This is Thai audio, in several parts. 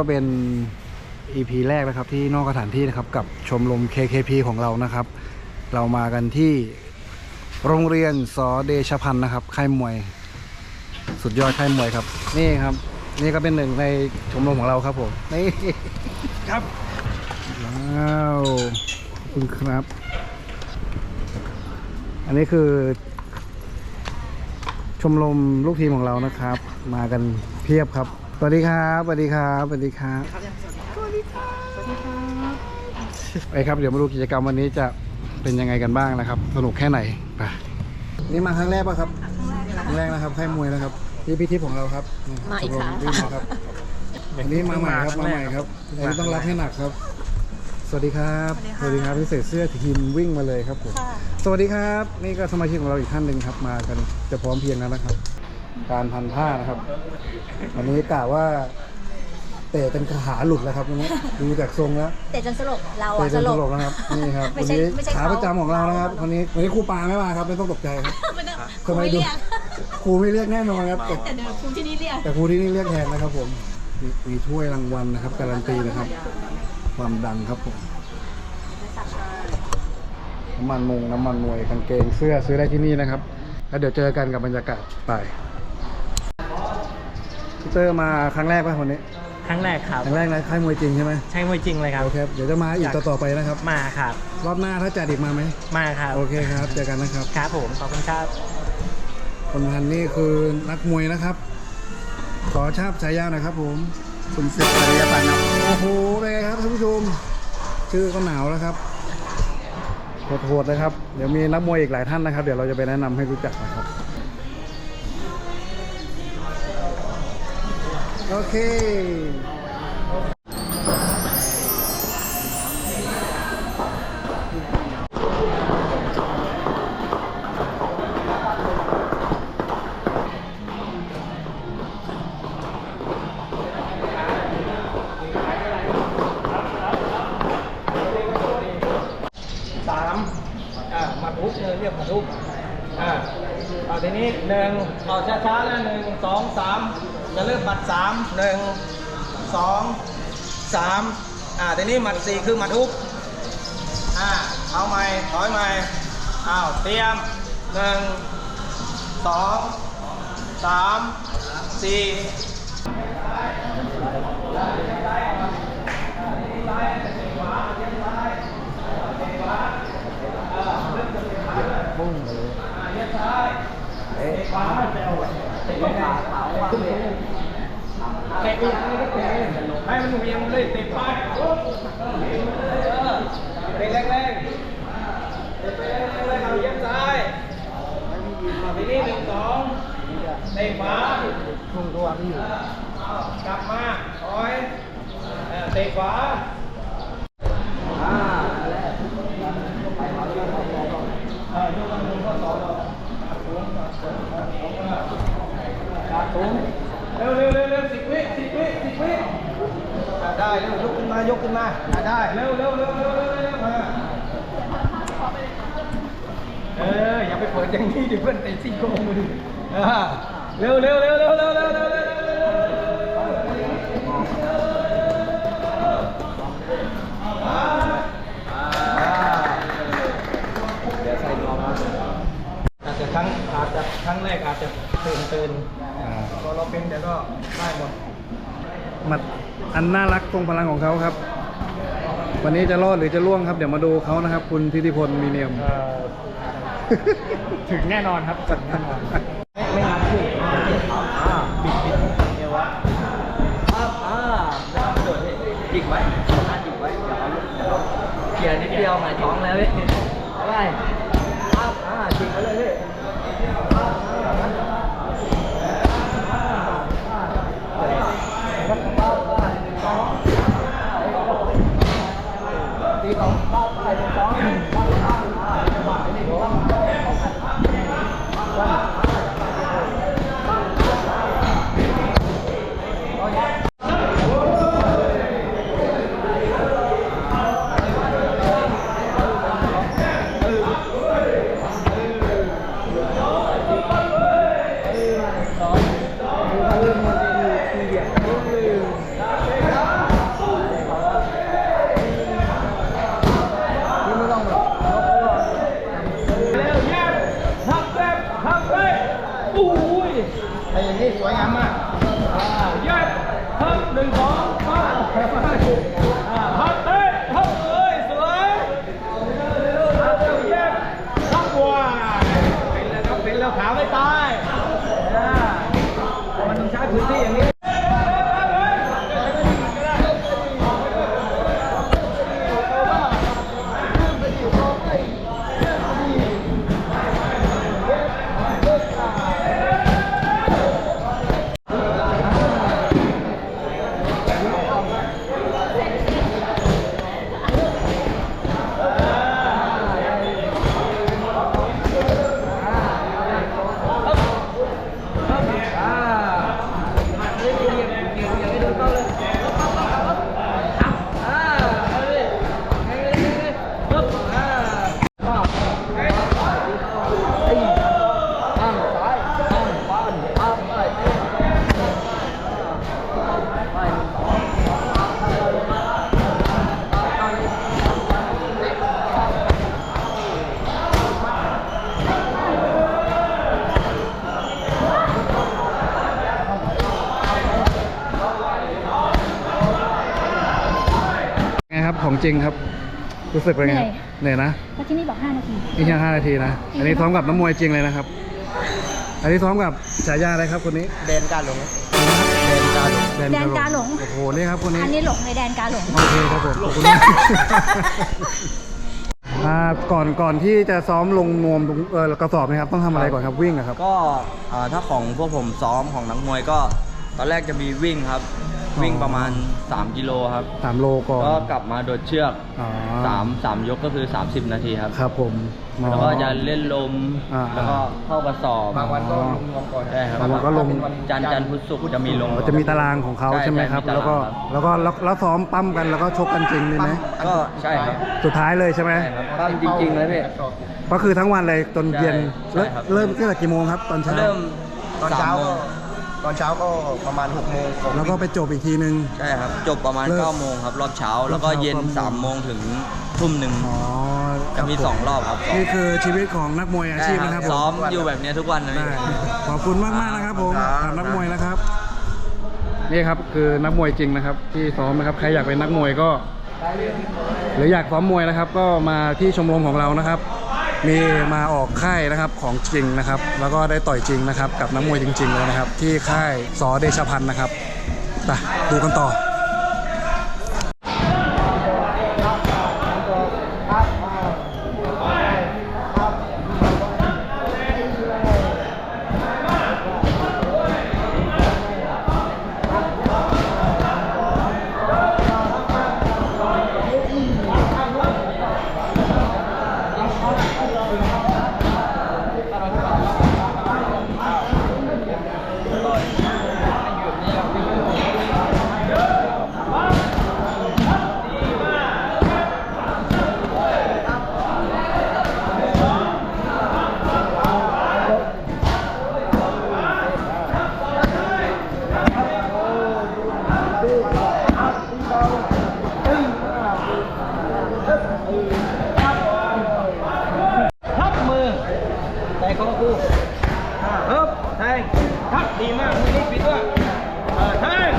ก็เป็น EP แรกนะครับที่นอกสถานที่นะครับกับชมรม KKP ของเรานะครับ เรามากันที่โรงเรียนสอเดชพันธ์นะครับค่ายมวย สุดยอดค่ายมวยครับ นี่ครับ นี่ก็เป็นหนึ่งในชมรมของเราครับผมนี่ครับว้าวขอบคุณครับ อันนี้คือ ชมรมลูกทีมของเรานะครับ มากันเพียบครับ สวัสดีครับสวัสดีครับสวัสดีครับสวัสดีครับสวัสดีครับไปครับเดี๋ยวมาดูกิจกรรมวันนี้จะเป็นยังไงกันบ้างนะครับ สนุกแค่ไหนไปนี่มาครั้งแรกป่ะครับครั้งแรกนะครับค่ายมวยนะครับนี่พี่ทิพย์ของเราครับมาอีกครั้งชมรมวิ่งนะครับอันนี้มาใหม่ครับมาใหม่ครับอันนี้ต้องรับให้หนักครับสวัสดีครับ สวัสดีครับที่ใส่เสื้อทีมวิ่งมาเลยครับผม สวัสดีครับ นี่ก็สมาชิกของเราอีกท่านหนึ่งครับ มากันจะพร้อมเพรียงแล้วนะครับ การพันผ้านะครับ วันนี้กะว่า เตะเป็นขาหลุดแล้วครับวันนี้ดูจากทรงแล้วแต่จนสลบเราเตะอะจสนลตบลกนะครับนี่ครับไม่วันใช่นี้ไม่ใช่ขาเขา ประจำของเรานะครับวันนี้วันนี้ครูปาไม่มาครับไม่ต้องตกใจครับ ไม่ต้องทำไมไม่ดู เรียกครูไม่เรียกแน่นอนครับแต่แต่เดี๋ยวครูที่นี่เรียก แต่ครูที่นี่เรียกแทนนะครับผมมีมีถ้วยรางวัลนะครับ การันตีนะครับ ความดังครับผมน้ำมันมงน้ำมันมวยกางเกงเสื้อซื้อได้ที่นี่นะครับ แล้วเดี๋ยวเจอกันกับบรรยากาศไป พี่เตอร์มาครั้งแรกป่ะวันนี้ ครั้งแรกครับ ครั้งแรกนะค่ายมวยจริงใช่ไหมใช่มวยจริงเลยครับ โอเคเดี๋ยวจะมาอีกต่อๆไปนะครับ มาครับ รอบหน้าถ้าจัดอีกมาไหม มาครับ โอเคครับ เจอกันนะครับ ครับผม ขอบคุณครับ คนพันนี่คือนักมวยนะครับ ขอชาบฉายาหน่อยครับผมสุนศึกอริยปันครับโอ้โหเป็นไงครับท่านผู้ชม ชื่อก็หนาวแล้วครับโหดๆนะครับ เดี๋ยวมีนักมวยอีกหลายท่านนะครับ เดี๋ยวเราจะไปแนะนำให้รู้จักนะครับ โอเคสามอ่ามาทุบเนี่ยเรียกมาทุบอ่าเอาทีนี้หนึ่งเอาช้าๆนะหนึ่งสองสาม จะเริ่มหมัดสามหนึ่งสองสามอ่าทีนี้หมัดสี่คือหมัดทุบอ่าเอาใหม่ถอยใหม่อ้าวเตรียมหนึ่งสองสามสี่ เตะอีกให้มันเวียงเลยเตะไปเตะแรงๆเตะแรงๆเลยเอาเย็บซ้ายทีนี้หนึ่งสองเตะขวาทุ่งตัวนี่อยู่กลับมาถอย เตะขวาอ่าเออยกมือข้อสองขาสูงเร็วเร็วเร็วเร็วสิบวิสิบวิสิบวิอะได้เร็วยกขึ้นมายกขึ้นมาได้เร็วเร็วเร็วเร็วเร็วเร็วมาเอออย่าไปเปิดอย่างนี้ดิเพื่อนเตะซี่โครงมืออ่าเร็วเร็วเร็วเร็วเร็วเร็ว นน่ารักทรงพลังของเขาครับ วันนี้จะรอดหรือจะล่วงครับ เดี๋ยวมาดูเขานะครับ คุณทิติพลมีเนียม ถึงแน่นอนครับถึงแน่นอนไม่ไม่งับขึ้นอ่าปิดปิดเอวะอ่าอ่าไม่ต้องกระโดดเลยจิกไว้อ่าจิกไว้อย่าเอาลูกอย่าเอาเขี่ยนิดเดียวหมายท้องแล้วพี่เอาไปอ่าอ่าจิกไว้เลยพี่อ่า รับของจริงครับ รู้สึกเป็นไงครับเหนื่อยนะเพราะที่นี่บอก 5 นาทีนี่แค่ห้านาทีนะ อันนี้ซ้อมกับน้ำมวยจริงเลยนะครับ อันนี้ซ้อมกับฉายาอะไรครับคนนี้ เดนการหลงแดนแดนกาหลง โอ้โห นี่ครับคนนี้ อันนี้หลงในแดนกาหลง โอเคครับผมขอบคุณมากอ่าก่อนก่อนที่จะซ้อมลงนวมตรงเออกระสอบนะครับ ต้องทำอะไรก่อนครับวิ่งอะครับ ก็อ่าถ้าของพวกผมซ้อมของนักมวยก็ ตอนแรกจะมีวิ่งครับ วิ่งประมาณ 3 กิโลครับ สามโลก่อนก็กลับมาโดดเชือกอ๋อสามสามยกก็คือ 30 นาทีครับ ครับผมแล้วก็จะเล่นลม อ่า แล้วก็เข้ากระสอบ บางวันก็ลงรวมก่อนใช่ครับ บางวันก็ลง จันทร์จันทร์พุธศุกร์จะมีลงอ๋อจะมีตารางของเขาใช่ใช่ไหมครับ ใช่มีตารางแล้วก็ครับ แล้วก็แล้วแล้วซ้อมปั้มกันแล้วก็ชกกันจริงเลยไหมก็ใช่ครับสุดท้ายเลยใช่ไหมใช่ครับปั้มจริงๆเลยพี่ ก็คือทั้งวันเลยจนเย็นใช่ครับ เริ่มตั้งแต่กี่โมงครับตอนเช้าเริ่มตอนเช้าสมโมก็ง ตอนเช้าก็ประมาณ6โมงผมแล้วก็ไปจบอีกทีนึง ใช่ครับ จบประมาณเลิก9โมงครับ รอบเช้า แล้วก็เย็นรอบเช้า3โมงถึงทุ่มหนึ่งอ๋อจะมีคบผสองรอบครับนี่คือชีวิตของนักมวยอาชีพนะครับผมซ้อมอยู่แบบเนี้ยทุกวันเลยได้ขอบคุณมากมากๆนะครับผมสำหรับ นักมวยนะครับ นี่ครับคือนักมวยจริงนะครับ ที่ซ้อมนะครับใครอยากเป็นนักมวยก็ หรืออยากซ้อมมวยนะครับ ก็มาที่ชมรมของเรานะครับ มีมาออกค่ายนะครับของจริงนะครับ แล้วก็ได้ต่อยจริงนะครับ กับน้ำมวยจริง ๆ เลยนะครับ ที่ค่ายสอเดชพันธ์นะครับไปดูกันต่อ ทับมือแต่ของกูอ่าฮึบแทงทับ ดีมากมือนี้ปิดด้วยอ่าแทง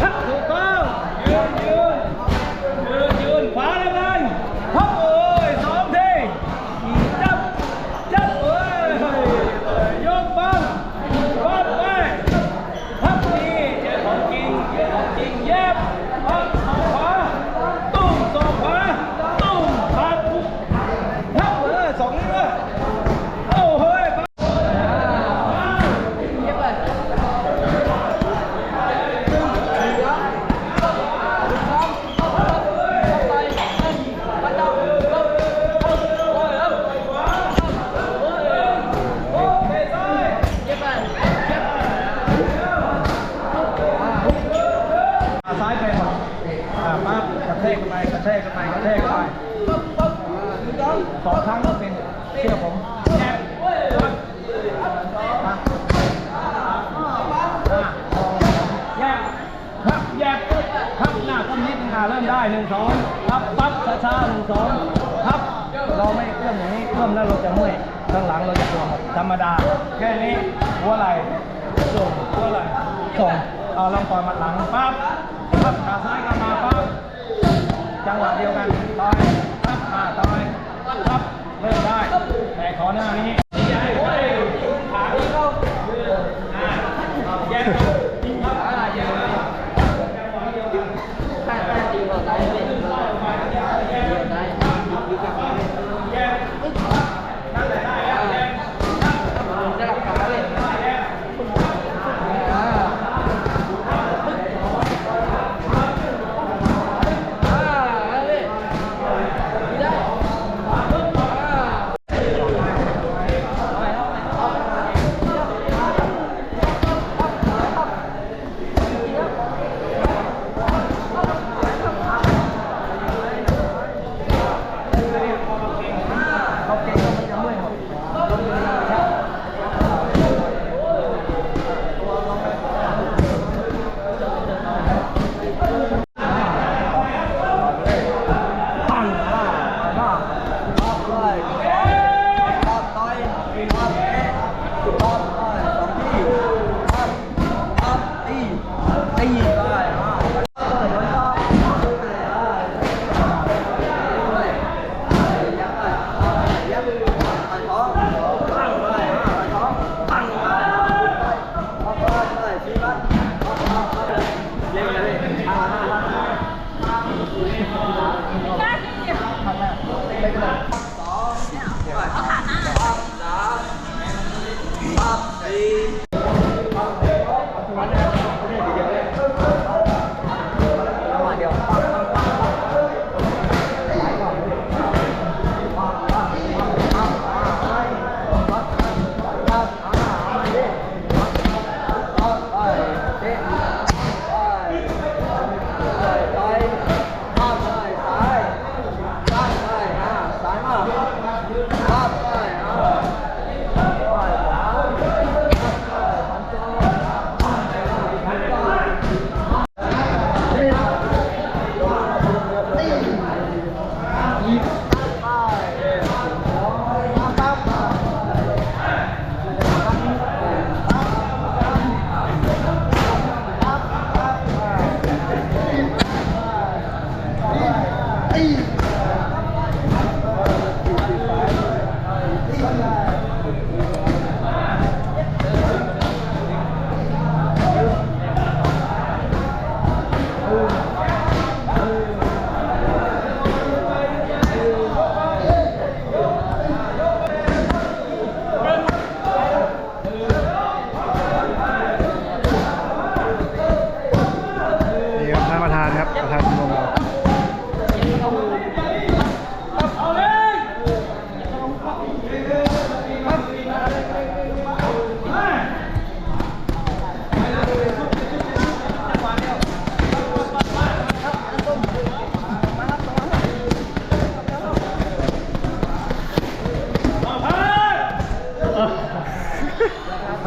ทับถูกต้องยืนยืนยืนยืนขวาแล้วกันทับเอ้ยสองทีจับจับเอ้ยยกบังวัดไปทับดีเจอของจริงเจอของจริงเย็บทับขวาตุ้มสองขวาตุ้มขาด ทับเออสองนิ้วด้วยโอ้เฮ้ยซ้ายไปก่อนอ่าปั๊บกระแทกกันไปกระแทกกันไปกระแทกกันไปปึ๊บปึ๊บสองครั้งก็เป็นเชื่อผมแอบปั๊บมาแยกพับแยกพับหน้าเริ่มได้หนึ่งสองพับปั๊บช้าๆหนึ่งสองพับ เราไม่เอื้อมอย่างนี้เอื้อมแล้วเราจะเมื่อยข้างหลังเราจะส่งธรรมดา แค่นี้หัวไหล่ส่งหัวไหล่ส่งเอาลองปล่อยมัดหลังปั๊บปั๊บขาซ้ายกลับมาปั๊บจังหวะเดียวกันต่อยปั๊บอ่าต่อยปั๊บเริ่มได้ แต่ขอหน้านี้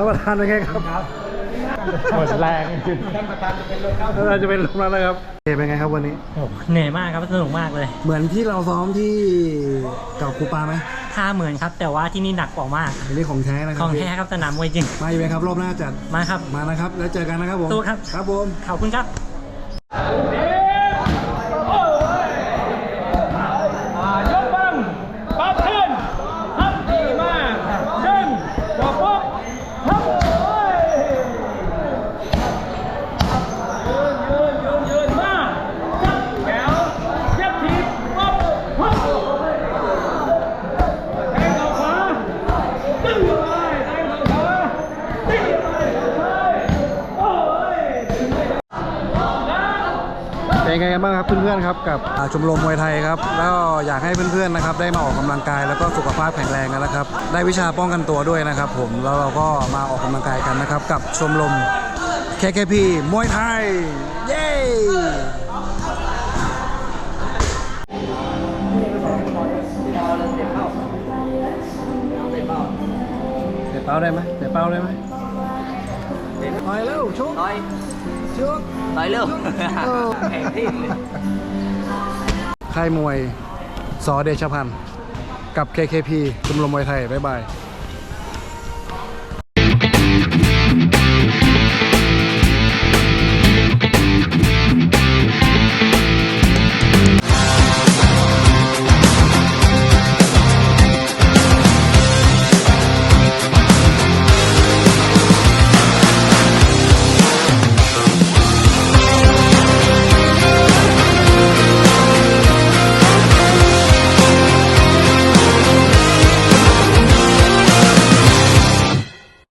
านประธานเป็นไงครับหมดแรงท่านประธานจะเป็นลมครับเราจะเป็นลมแล้วนะครับเเป็นไงครับวันนี้โอ้โหเหนื่อยมากครับสนุกมากเลย เหมือนที่เราซ้อมที่กับครูปาไหมท่าเหมือนครับ แต่ว่าที่นี่หนักกว่ามากอันนี้ของแท้นะคขรับองแท้ครับสนามมวยจริงมาอีกไหมครับรอบหน้าจัดมาครับมานะครับ แล้วเจอกันนะครับผมสู้ครับครับผมขอบคุณครับ อ่ายกบังปั๊บขึ้นทับดีมากดึงจบปุ๊บทับโอ้ยยืนยืนยืนยืนมาจับแถวเย็บทีปั๊บปั๊บแทงเข้าขวาตึ้งเข้าไปแทงเข้าขวาตึ้งเข้าไปเข้าไปโอ้ยถึงไม่ได้ เป็นไงกัน บ้างครับเพื่อนๆครับกับชมรมมวยไทยครับแล้วอยากให้เพื่อนๆนะครับได้มาออกกำลังกายแล้วก็สุขภาพแข็งแรงกันนะครับ ได้วิชาป้องกันตัวด้วยนะครับ ผมแล้วเราก็มาออกกำลังกายกันนะครับ กับชมรม KKP มวยไทย เย้เตะเป้าได้ไหมเตะเป้าได้ไหมต่อยเร็วชุกต่อยชุก ต่อยเร็วเออแข่งที่เลยค่ายมวยสอเดชพันธ์กับ KKP ชมรมมวยไทย บ๊ายบายค